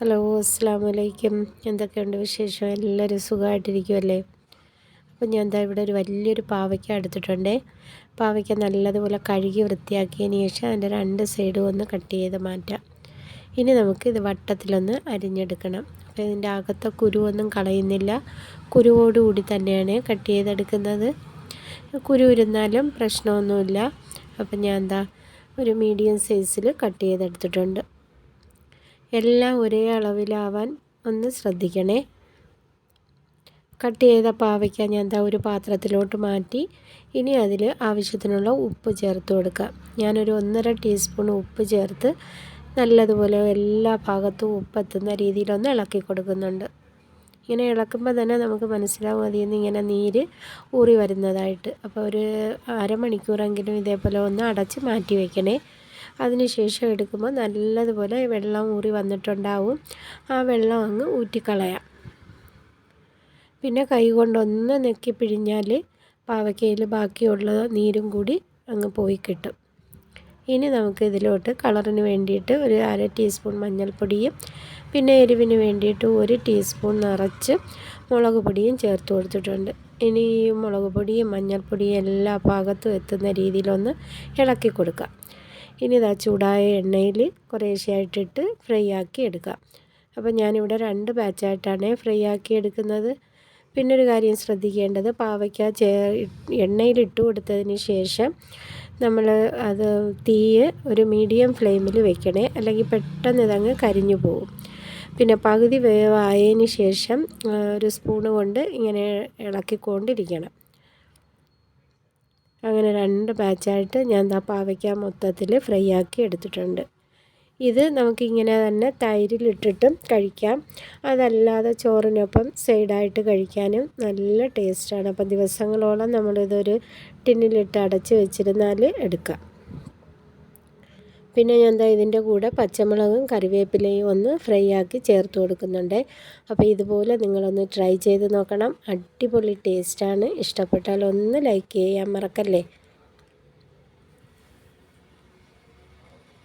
അസ്സാം വലൈക്കും എന്തൊക്കെയുണ്ട് വിശേഷം? എല്ലാവരും സുഖമായിട്ടിരിക്കുമല്ലേ അപ്പം ഞാൻ എന്താ ഇവിടെ ഒരു വലിയൊരു പാവയ്ക്ക എടുത്തിട്ടുണ്ട്. പാവയ്ക്ക നല്ലതുപോലെ കഴുകി വൃത്തിയാക്കിയതിന് ശേഷം അതിന്റെ രണ്ട് സൈഡും ഒന്ന് കട്ട് ചെയ്ത് മാറ്റാം. ഇനി നമുക്ക് ഇത് വട്ടത്തിലൊന്ന് അരിഞ്ഞെടുക്കണം. അപ്പോൾ ഇതിന്റെ അകത്തെ കുരുവൊന്നും കളയുന്നില്ല. കുരുവോടുകൂടി തന്നെയാണ് കട്ട് ചെയ്തെടുക്കുന്നത്. കുരു ഇരുന്നാലും പ്രശ്നമൊന്നുമില്ല. അപ്പം ഞാൻ എന്താ ഒരു മീഡിയം സൈസിൽ കട്ട് ചെയ്തെടുത്തിട്ടുണ്ട്. എല്ലാം ഒരേ അളവിലാവാൻ ഒന്ന് ശ്രദ്ധിക്കണേ. കട്ട് ചെയ്ത പാവയ്ക്ക ഞാൻ എന്താ ഒരു പാത്രത്തിലോട്ട് മാറ്റി. ഇനി അതിൽ ആവശ്യത്തിനുള്ള ഉപ്പ് ചേർത്ത് കൊടുക്കാം. ഞാനൊരു ഒന്നര ടീസ്പൂൺ ഉപ്പ് ചേർത്ത് നല്ലതുപോലെ എല്ലാ ഭാഗത്തും ഉപ്പെത്തുന്ന രീതിയിലൊന്ന് ഇളക്കി കൊടുക്കുന്നുണ്ട്. ഇങ്ങനെ ഇളക്കുമ്പോൾ തന്നെ നമുക്ക് മനസ്സിലാവും അതിൽ നിന്ന് ഇങ്ങനെ നീര് ഊറി വരുന്നതായിട്ട്. അപ്പോൾ ഒരു അരമണിക്കൂറെങ്കിലും ഇതേപോലെ ഒന്ന് അടച്ച് മാറ്റി വയ്ക്കണേ അതിനുശേഷം എടുക്കുമ്പോൾ നല്ലതുപോലെ വെള്ളം ഊറി വന്നിട്ടുണ്ടാവും. ആ വെള്ളം അങ്ങ് ഊറ്റിക്കളയാം. പിന്നെ കൈ കൊണ്ടൊന്ന് നെക്കി പിഴിഞ്ഞാൽ പാവയ്ക്കയിൽ ബാക്കിയുള്ള നീരും കൂടി അങ്ങ് പോയി കിട്ടും. ഇനി നമുക്ക് ഇതിലോട്ട് കളറിന് വേണ്ടിയിട്ട് ഒരു അര ടീസ്പൂൺ മഞ്ഞൾപ്പൊടിയും പിന്നെ എരിവിന് വേണ്ടിയിട്ട് ഒരു ടീസ്പൂൺ നിറച്ച് മുളക് പൊടിയും ചേർത്ത് കൊടുത്തിട്ടുണ്ട്. ഇനി ഈ മുളക് പൊടിയും മഞ്ഞൾപ്പൊടിയും എല്ലാ ഭാഗത്തും എത്തുന്ന രീതിയിലൊന്ന് ഇളക്കി കൊടുക്കാം. ഇനി ഇതാ ചൂടായ എണ്ണയിൽ കുറേശ്ശെയായിട്ടിട്ട് ഫ്രൈ ആക്കി എടുക്കാം. അപ്പോൾ ഞാനിവിടെ രണ്ട് ബാച്ചായിട്ടാണ് ഫ്രൈ ആക്കി എടുക്കുന്നത്. പിന്നെ ഒരു കാര്യം ശ്രദ്ധിക്കേണ്ടത് പാവയ്ക്ക ചേ എണ്ണയിലിട്ട് കൊടുത്തതിന് ശേഷം നമ്മൾ അത് തീയ് ഒരു മീഡിയം ഫ്ലെയിമിൽ വെക്കണേ അല്ലെങ്കിൽ പെട്ടെന്ന് ഇതങ്ങ് കരിഞ്ഞു പോകും പിന്നെ പകുതി വേവായതിന് ശേഷം ഒരു സ്പൂണ് കൊണ്ട് ഇങ്ങനെ ഇളക്കിക്കൊണ്ടിരിക്കണം. അങ്ങനെ രണ്ട് ബാച്ചായിട്ട് ഞാൻ ദാ പാവയ്ക്ക മൊത്തത്തിൽ ഫ്രൈ ആക്കി എടുത്തിട്ടുണ്ട്. ഇത് നമുക്കിങ്ങനെ തന്നെ തൈരിലിട്ടിട്ടും കഴിക്കാം. അതല്ലാതെ ചോറിനൊപ്പം സൈഡായിട്ട് കഴിക്കാനും നല്ല ടേസ്റ്റാണ്. അപ്പം ദിവസങ്ങളോളം നമ്മളിതൊരു ടിന്നിലിട്ട് അടച്ച് വെച്ചിരുന്നാൽ എടുക്കാം. പിന്നെ ഞാൻ എന്താ ഇതിന്റെ കൂടെ പച്ചമുളകും കറിവേപ്പിലയും ഒന്ന് ഫ്രൈ ആക്കി ചേർത്ത് കൊടുക്കുന്നുണ്ട്. അപ്പോൾ ഇതുപോലെ നിങ്ങളൊന്ന് ട്രൈ ചെയ്ത് നോക്കണം. അടിപൊളി ടേസ്റ്റാണ്. ഇഷ്ടപ്പെട്ടാൽ ഒന്ന് ലൈക്ക് ചെയ്യാൻ മറക്കല്ലേ?